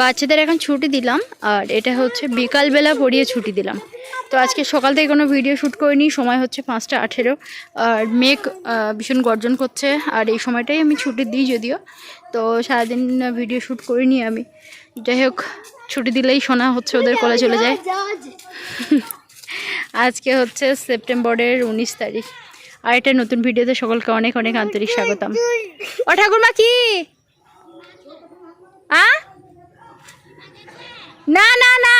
বাচ্চাদের এখন ছুটি দিলাম আর এটা হচ্ছে বিকালবেলা পড়িয়ে ছুটি দিলাম। তো আজকে সকাল থেকে কোনো ভিডিও শ্যুট করিনি সময় হচ্ছে পাঁচটা আঠেরো। আর মেঘ ভীষণ গর্জন করছে আর এই সময়টাই আমি ছুটি দিই যদিও। তো সারাদিন ভিডিও শ্যুট করিনি আমি। যাই হোক ছুটি দিলেই শোনা হচ্ছে ওদের কোলে চলে যায়। আজকে হচ্ছে সেপ্টেম্বরের উনিশ তারিখ। আর একটা নতুন ভিডিওতে সকলকে অনেক অনেক আন্তরিক স্বাগতম ও ঠাকুরমা কি আ না না না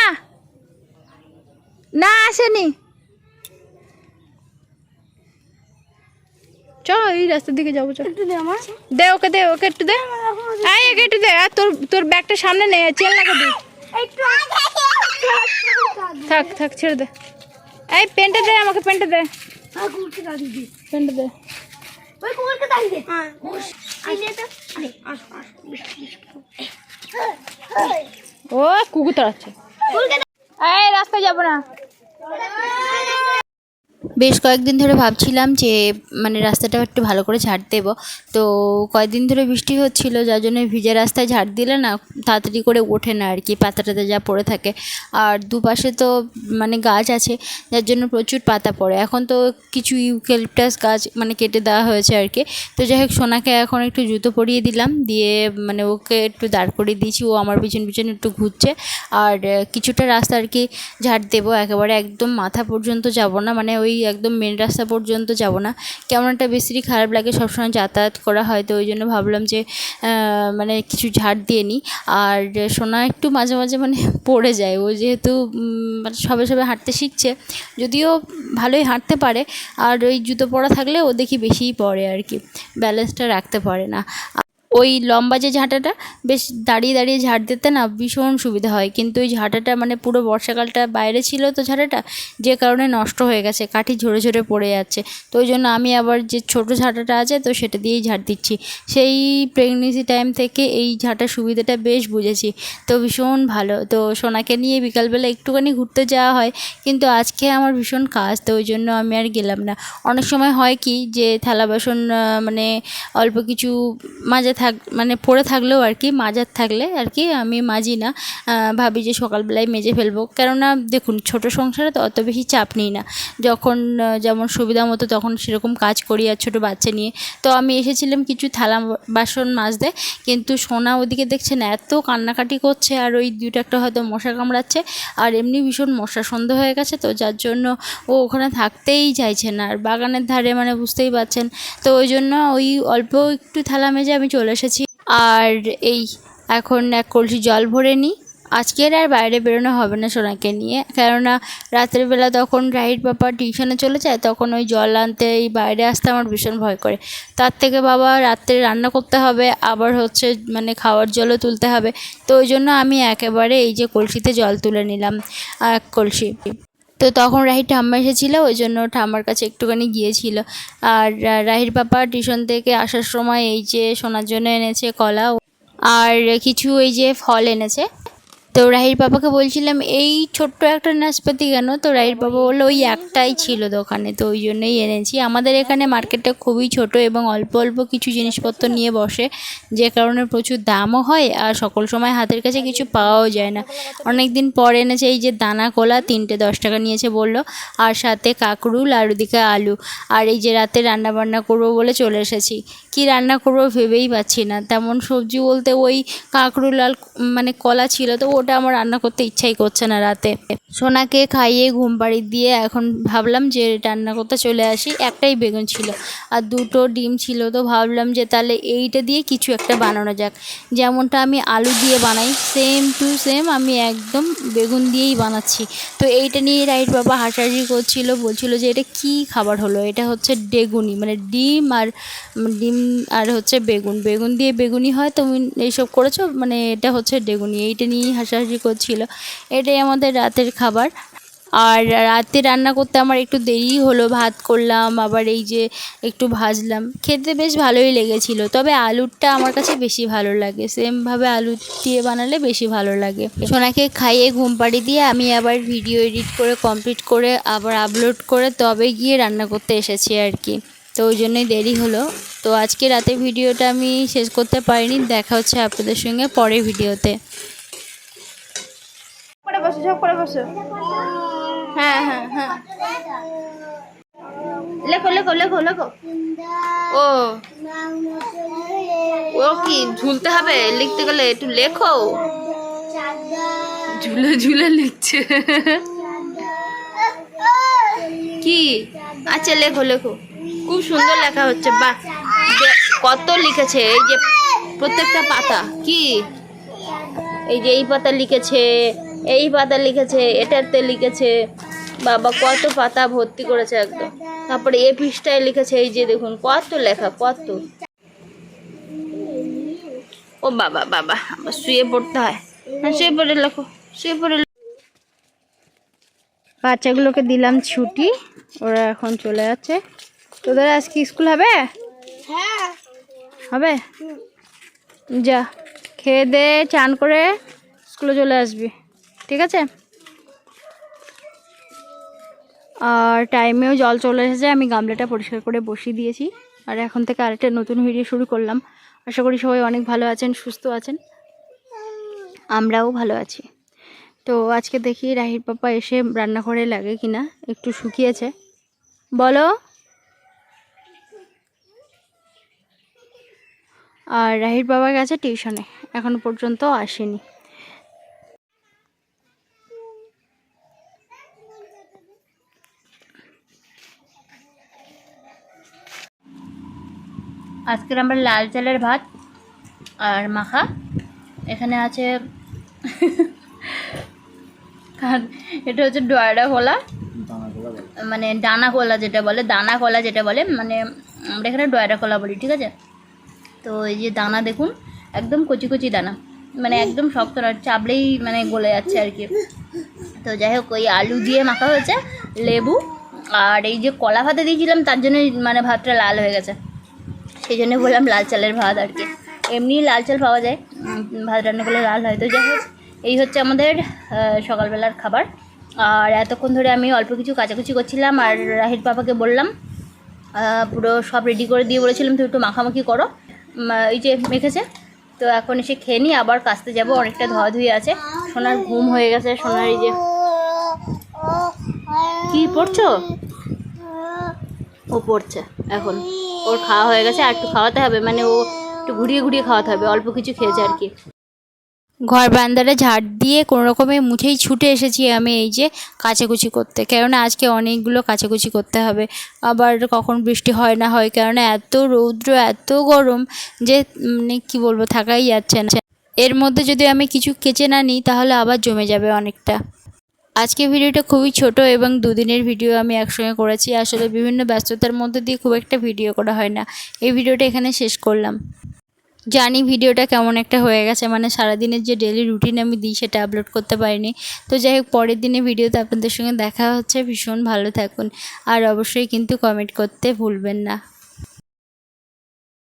না আসেনি চ এই রাস্তার দিকে যাব চ একটু দে ওকে দে ওকে একটু দে আয় একে একটু দে আর তোর তোর ব্যাগটা সামনে নে চেল লাগা দে থাক থাক ছেড়ে দে এই পেনটা দে আমাকে পেনটা দে হ্যাঁ। আইলে তো আরে আস আস ও কুকুর তাড়াচ্ছে। এই রাস্তায় যাব না। বেশ কয়েকদিন ধরে ভাবছিলাম যে মানে রাস্তাটা একটু ভালো করে ঝাড় দেবো। তো কয়েকদিন ধরে বৃষ্টি হচ্ছিল যার জন্য ভিজে রাস্তায় ঝাড় দিলে না তাড়াতাড়ি করে ওঠে না আর কি, পাতাটাতে যা পড়ে থাকে। আর দুপাশে তো মানে গাছ আছে, যার জন্য প্রচুর পাতা পড়ে। এখন তো কিছু ইউক্যালিপটাস গাছ মানে কেটে দেওয়া হয়েছে আর কি। তো যাই হোক, সোনাকে এখন একটু জুতো পরিয়ে দিলাম, দিয়ে মানে ওকে একটু দাঁড় করিয়ে দিয়েছি। ও আমার পিছন পিছন একটু ঘুরছে। আর কিছুটা রাস্তা আর কি ঝাড় দেবো, একেবারে একদম মাথা পর্যন্ত যাব না মানে ওই একদম মেন রাস্তা পর্যন্ত যাব না। কেমন একটা বেশি খারাপ লাগে, সবসময় যাতায়াত করা হয়। তো ওই জন্য ভাবলাম যে মানে কিছু ঝাড় দিয়ে নিই। আর সোনা একটু মাঝে মাঝে মানে পড়ে যায়। ও যেহেতু মানে সবে সবে হাঁটতে শিখছে, যদিও ভালোই হাঁটতে পারে। আর ওই জুতো পরা থাকলে ও দেখি বেশিই পড়ে আর কি, ব্যালেন্সটা রাখতে পারে না। ওই লম্বা যে ঝাঁটাটা, বেশ দাঁড়িয়ে দাঁড়িয়ে ঝাড় দিতে না ভীষণ সুবিধা হয়। কিন্তু ওই ঝাঁটাটা মানে পুরো বর্ষাকালটা বাইরে ছিল তো ঝাঁটাটা, যে কারণে নষ্ট হয়ে গেছে, কাঠি ঝরে ঝরে পড়ে যাচ্ছে। তো ওই জন্য আমি আবার যে ছোটো ঝাঁটাটা আছে তো সেটা দিয়েই ঝাড় দিচ্ছি। সেই প্রেগনেন্সি টাইম থেকে এই ঝাঁটার সুবিধাটা বেশ বুঝেছি। তো ভীষণ ভালো। তো সোনাকে নিয়ে বিকালবেলা একটুখানি ঘুরতে যাওয়া হয়, কিন্তু আজকে আমার ভীষণ কাজ, তো ওই জন্য আমি আর গেলাম না। অনেক সময় হয় কি যে থালা বাসন মানে অল্প কিছু মাজা থাক মানে পড়ে থাকলেও আর কি, মাজার থাকলে আর কি আমি মাজি না। ভাবি যে সকালবেলায় মেজে ফেলব। কেননা দেখুন, ছোট সংসারে তো অত বেশি চাপ নিই না। যখন যেমন সুবিধা মতো তখন সেরকম কাজ করি আর ছোটো বাচ্চা নিয়ে। তো আমি এসেছিলাম কিছু থালা বাসন মাজতে। কিন্তু সোনা ওদিকে দেখছেন এত কান্নাকাটি করছে। আর ওই দুটো একটা হয়তো মশা কামড়াচ্ছে। আর এমনি ভীষণ মশা সন্ধ হয়ে গেছে তো, যার জন্য ও ওখানে থাকতেই চাইছে না। আর বাগানের ধারে মানে বুঝতেই পারছেন। তো ওই জন্য ওই অল্প একটু থালা মেজে আমি চলে এসেছি। আর এই এখন এক কলসি জল ভরে নিই। আজকের আর বাইরে বেরোনো হবে না সোনাকে নিয়ে। কেননা রাতের বেলা তখন রাহির পাপা টিউশনে চলে যায়, তখন ওই জল আনতে এই বাইরে আসতে আমার ভীষণ ভয় করে। তার থেকে বাবা রাত্রে রান্না করতে হবে, আবার হচ্ছে মানে খাওয়ার জলও তুলতে হবে। তো ওই জন্য আমি একেবারে এই যে কলসিতে জল তুলে নিলাম, এক কলসি। তো তখন রাহির ঠাম্মা এসেছিল, ওই জন্য ঠাম্মার কাছে একটুখানি গিয়েছিল। আর রাহির পাপা টিউশন থেকে আসার সময় এই যে শোনার জন্য এনেছে কলা আর কিছু এই যে ফল এনেছে। তো রাহির বাবাকে বলছিলাম, এই ছোট্ট একটা নাশপাতি কেন? তো রাহির বাবা বলল, ওই একটাই ছিল দোকানে, তো ওই জন্যই এনেছি। আমাদের এখানে মার্কেটটা খুবই ছোট এবং অল্প অল্প কিছু জিনিসপত্র নিয়ে বসে, যে কারণে প্রচুর দামও হয় আর সকল সময় হাতের কাছে কিছু পাওয়াও যায় না। অনেক দিন পর এনেছে এই যে দানা কলা, তিনটে দশ টাকা নিয়েছে বলল, আর সাথে কাকরুল আর ওদিকে আলু। আর এই যে রাতে রান্না বান্না করব বলে চলে এসেছি। কি রান্না করব ভেবেই পাচ্ছি না। তেমন সবজি বলতে ওই কাঁকরুল আর মানে কলা ছিল তো ওটা আমার রান্না করতে ইচ্ছাই করছে না রাতে। সোনাকে খাইয়ে ঘুম পাড়ি দিয়ে এখন ভাবলাম যে রান্না করতে চলে আসি। একটাই বেগুন ছিল আর দুটো ডিম ছিল। তো ভাবলাম যে তাহলে এইটা দিয়ে কিছু একটা বানানো যাক। যেমনটা আমি আলু দিয়ে বানাই সেম টু সেম আমি একদম বেগুন দিয়েই বানাচ্ছি। তো এইটা নিয়ে রাইট বাবা হাসাহাসি করছিল, বলছিল যে এটা কি খাবার হলো? এটা হচ্ছে ডেগুনি মানে ডিম আর ডিম আর হচ্ছে বেগুন। বেগুন দিয়ে বেগুনি হয়, তুমি এইসব করেছ? মানে এটা হচ্ছে ডেগুনি, এইটা নিয়েই হাসাহাসি করছিল। এটাই আমাদের রাতের খাবার। আর রাতে রান্না করতে আমার একটু দেরি হলো, ভাত করলাম, আবার এই যে একটু ভাজলাম। খেতে বেশ ভালোই লেগেছিল, তবে আলুরটা আমার কাছে বেশি ভালো লাগে। সেমভাবে আলু দিয়ে বানালে বেশি ভালো লাগে। সোনাকে খাইয়ে ঘুম পাড়ি দিয়ে আমি আবার ভিডিও এডিট করে কমপ্লিট করে আবার আপলোড করে তবে গিয়ে রান্না করতে এসেছি আর কি। তো ওই জন্যই দেরি হলো। তো আজকে রাতে ভিডিওটা আমি শেষ করতে পারিনি। দেখা হচ্ছে আপনাদের সঙ্গে পরের ভিডিওতে। করে বসো, সব করে বসো। হ্যাঁ হ্যাঁ হ্যাঁ। লেখো লেখো লেখো লেখো। ও। ও কি, ঝুলতে হবে? লিখতে গেলে একটু লেখো। ঝুলে ঝুলে লিখছে। কি? আচ্ছা লেখো লেখো। খুব সুন্দর লেখা হচ্ছে, বাহ। কত লিখেছে? এই যে প্রত্যেকটা পাতা, কি? এই যে এই পাতা লিখেছে এই পাতা লিখেছে এটাতে লিখেছে বাবা কত পাতা ভর্তি করেছে একদম। তারপরে এ পৃষ্ঠায় লিখেছে এই যে দেখুন কত লেখা কত। ও বাবা বাবা আবার শুয়ে পড়তে হয়। হ্যাঁ শুয়ে পড়ে লেখো শুয়ে পড়ে বাচ্চাগুলোকে দিলাম ছুটি ওরা এখন চলে যাচ্ছে। তোদের আজকে স্কুল হবে? হবে? যা খেয়ে দে চান করে স্কুলে চলে আসবি। ঠিক আছে? আর টাইমেও জল চলে এসেছে, আমি গামলাটা পরিষ্কার করে বসিয়ে দিয়েছি। আর এখন থেকে আরেকটা নতুন ভিডিও শুরু করলাম। আশা করি সবাই অনেক ভালো আছেন, সুস্থ আছেন। আমরাও ভালো আছি। তো আজকে দেখি রাহির পাপা এসে রান্নাঘরে লাগে কিনা, একটু শুকিয়েছে। বলো। আর রাহির বাবার গেছে টিউশনে এখনও পর্যন্ত আসেনি। আজকের আমরা লাল চালের ভাত আর মাখা। এখানে আছে এটা হচ্ছে ডয়রা কলা মানে ডানা কলা যেটা বলে, দানা কলা যেটা বলে মানে আমরা এখানে ডয়রা কলা বলি, ঠিক আছে? তো এই যে দানা দেখুন, একদম কচি কচি দানা। মানে একদম শক্ত না চাবলেই মানে গলে যাচ্ছে আর কি। তো যাই হোক, ওই আলু দিয়ে মাখা হয়েছে, লেবু, আর এই যে কলা ভাতে দিয়েছিলাম, তার জন্য মানে ভাতটা লাল হয়ে গেছে। সেই জন্য বললাম লাল চালের ভাত আর কি। এমনি লাল চাল পাওয়া যায় ভাত রান্না করলে লাল হয়। তো যাই হোক, এই হচ্ছে আমাদের সকালবেলার খাবার। আর এতক্ষণ ধরে আমি অল্প কিছু কাচাকুচি করছিলাম আর রাহির পাপাকে বললাম পুরো সব রেডি করে দিয়ে বলেছিলাম তুই একটু মাখামাখি করো। এই যে মেখেছে। তো এখন এসে খেয়ে নিই, আবার কাচতে যাব। অনেকটা ধোয়াধুয়ি আছে। সোনার ঘুম হয়ে গেছে, সোনার এই যে কি পড়ছো ও পড়ছে এখন। ওর খাওয়া হয়ে গেছে, আর একটু খাওয়াতে হবে মানে ও একটু ঘুরিয়ে ঘুরিয়ে খাওয়াতে হবে, অল্প কিছু খেয়েছে আর কি। ঘর বান্দারে ঝাড় দিয়ে কোনো রকমে মুছেই ছুটে এসেছি আমি এই যে কাচাকুচি করতে, কেননা আজকে অনেকগুলো কাচাকুচি করতে হবে। আবার কখন বৃষ্টি হয় না হয়, কেননা এত রৌদ্র, এত গরম যে মানে কী বলব, থাকাই যাচ্ছে না। এর মধ্যে যদি আমি কিছু কেচে না নিই, তাহলে আবার জমে যাবে অনেকটা। আজকে ভিডিওটা খুবই ছোট এবং দুদিনের ভিডিও আমি একসঙ্গে করেছি। আসলে বিভিন্ন ব্যস্ততার মধ্যে দিয়ে খুব একটা ভিডিও করা হয় না। এই ভিডিওটা এখানে শেষ করলাম। জানি ভিডিওটা কেমন একটা হয়ে গেছে মানে সারাদিনের যে ডেলি রুটিন আমি দিই সেটা আপলোড করতে পারিনি। তো যাই হোক, পরের দিনে ভিডিওতে আপনাদের সঙ্গে দেখা হচ্ছে। ভীষণ ভালো থাকুন। আর অবশ্যই কিন্তু কমেন্ট করতে ভুলবেন না।